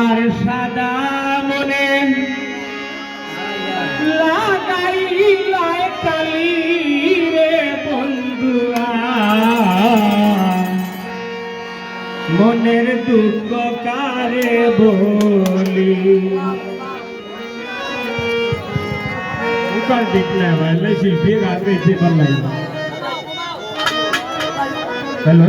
আমার সাদা মনে কালি বন্ধুয়া মনের দুঃখ কারে বলি? ऊपर देखना है वाले शिल्पी रात হ্যালো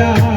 Yeah.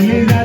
Yeah.